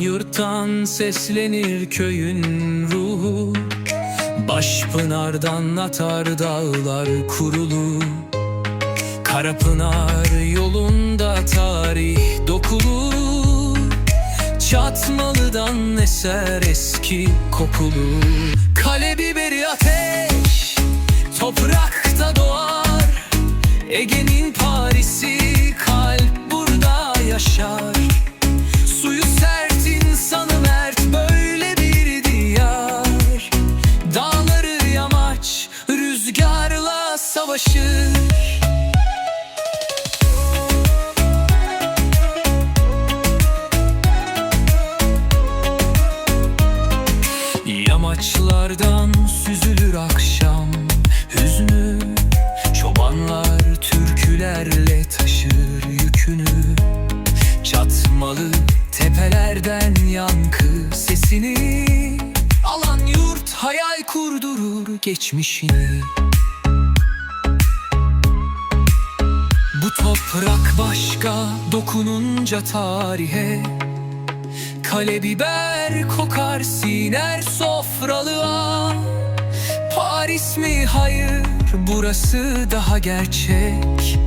Yurttan seslenir köyün ruhu. Başpınardan atar dağlar kurulu. Karapınar yolunda tarih dokulu. Çatmalıdan eser eski kokulu. Kale biberi ateş Toprakta doğar. Ege'nin Paris'i Kalp burada yaşar Yamaçlardan süzülür akşam hüznü Çobanlar türkülerle taşır yükünü. Çatmalı tepelerden yankı sesini Alan yurt hayal kurdurur geçmişini toprak başka dokununca tarihe. Kale biber kokar siner sofralığa. Paris mi? Hayır burası daha gerçek.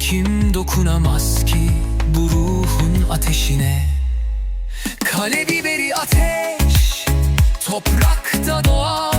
Kim dokunamaz ki bu ruhun ateşine? Kale biberi ateş toprakta doğar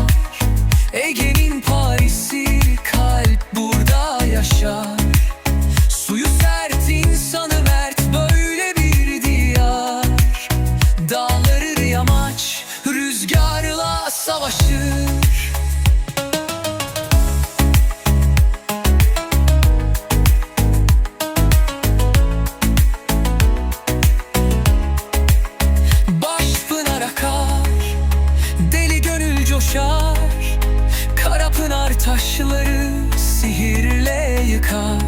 taşları sihirle yıkar.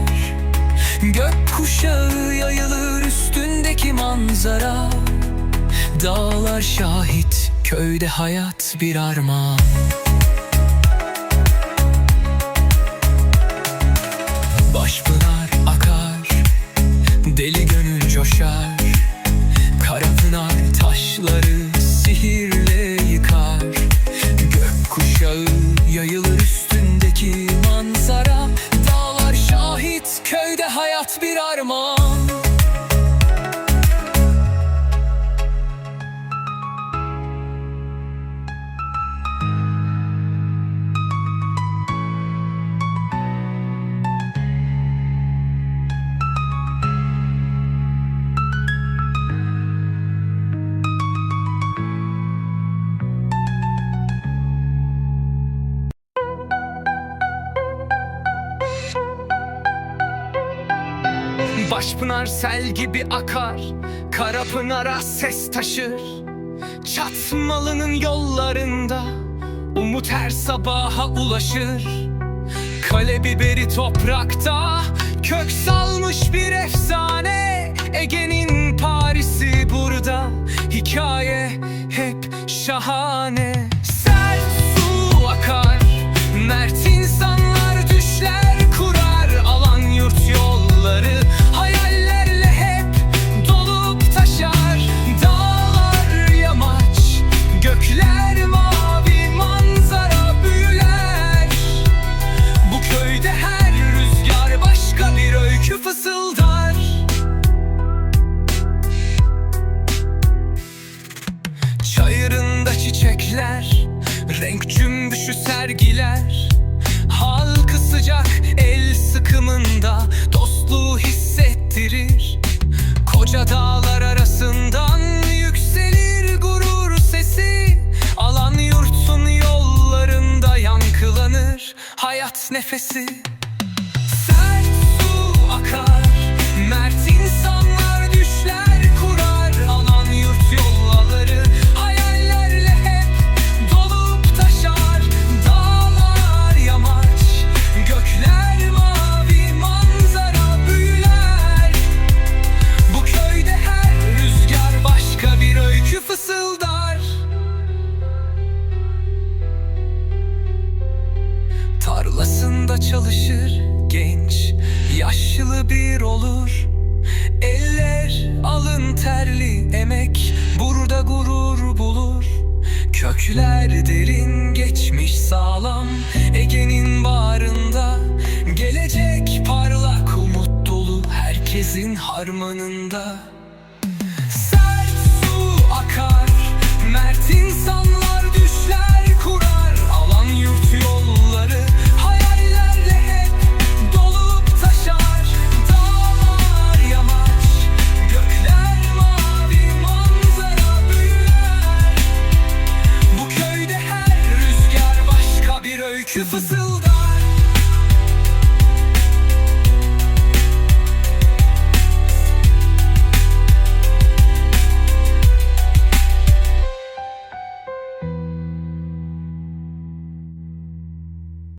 Gök kuşağı yayılır üstündeki manzara. Dağlar şahit köyde hayat bir armağan. Başpınar akar Deli gönül coşar köyde hayat bir armağan Başpınar sel gibi akar Kara pınara ses taşır. Çatmalı'nın yollarında Umut her sabaha ulaşır. Kale biberi toprakta çiçekler Renk cümbüşü sergiler. Halkı sıcak el sıkımında Dostluğu hissettirir. Koca dağlar arasından Yükselir gurur sesi. Alan yurtun yollarında Yankılanır hayat nefesi. Sert su akar Mert bir olur. Eller alın terli emek burada gurur bulur. Kökler derin geçmiş sağlam. Ege'nin bağrında Gelecek parlak umut dolu Herkesin harmanında. Sert su akar Mert insanlar